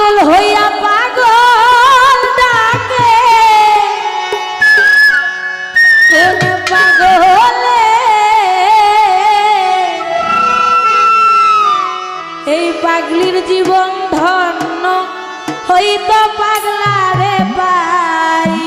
পাগল হইয়া পাগল ডাকে। পাগলে? এই পাগলির জীবন ধন্য হইত পাগলারে পাইলে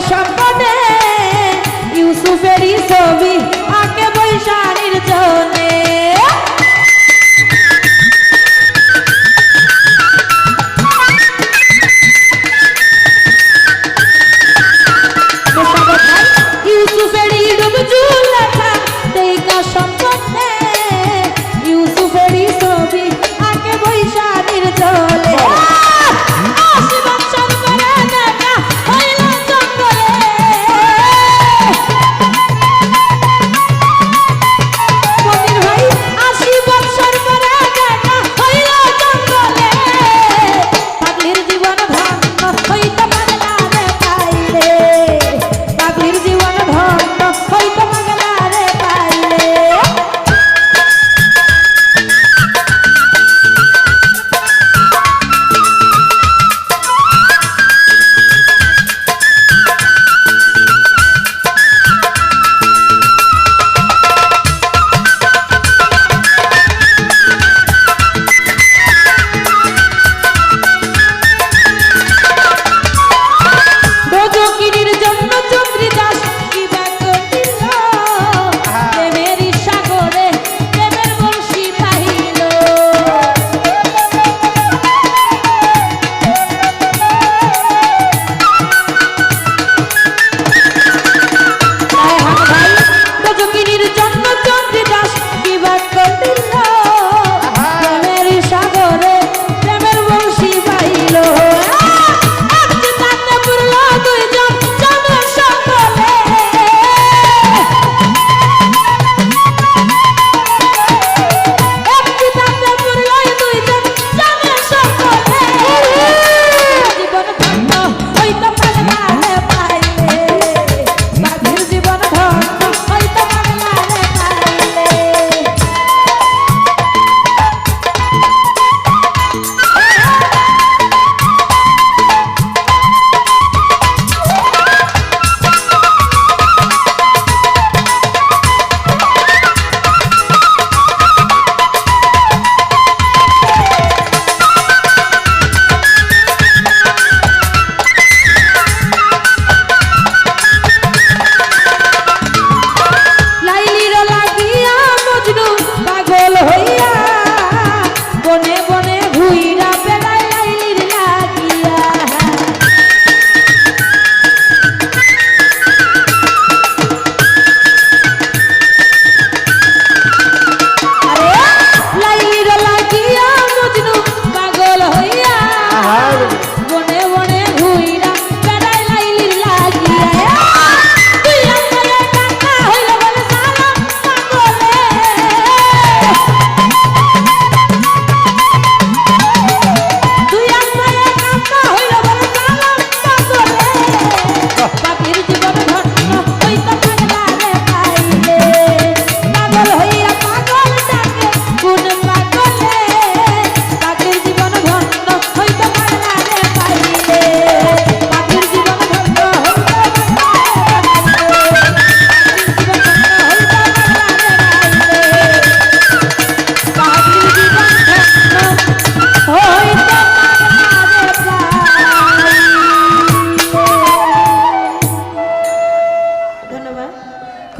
সম্পদে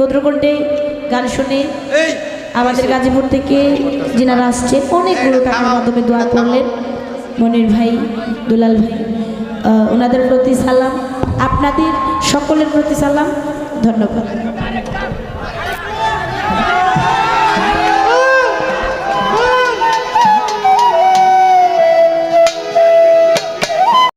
ক্ষুদ্রকণ্ঠে গান শুনে আমাদের গাজীপুর থেকে যিনারা আসছে অনেকগুলো টাকার মাধ্যমে দোয়া করলেন মনির ভাই দুলাল ভাই ওনাদের প্রতি সালাম। আপনাদের সকলের প্রতি সালাম। ধন্যবাদ।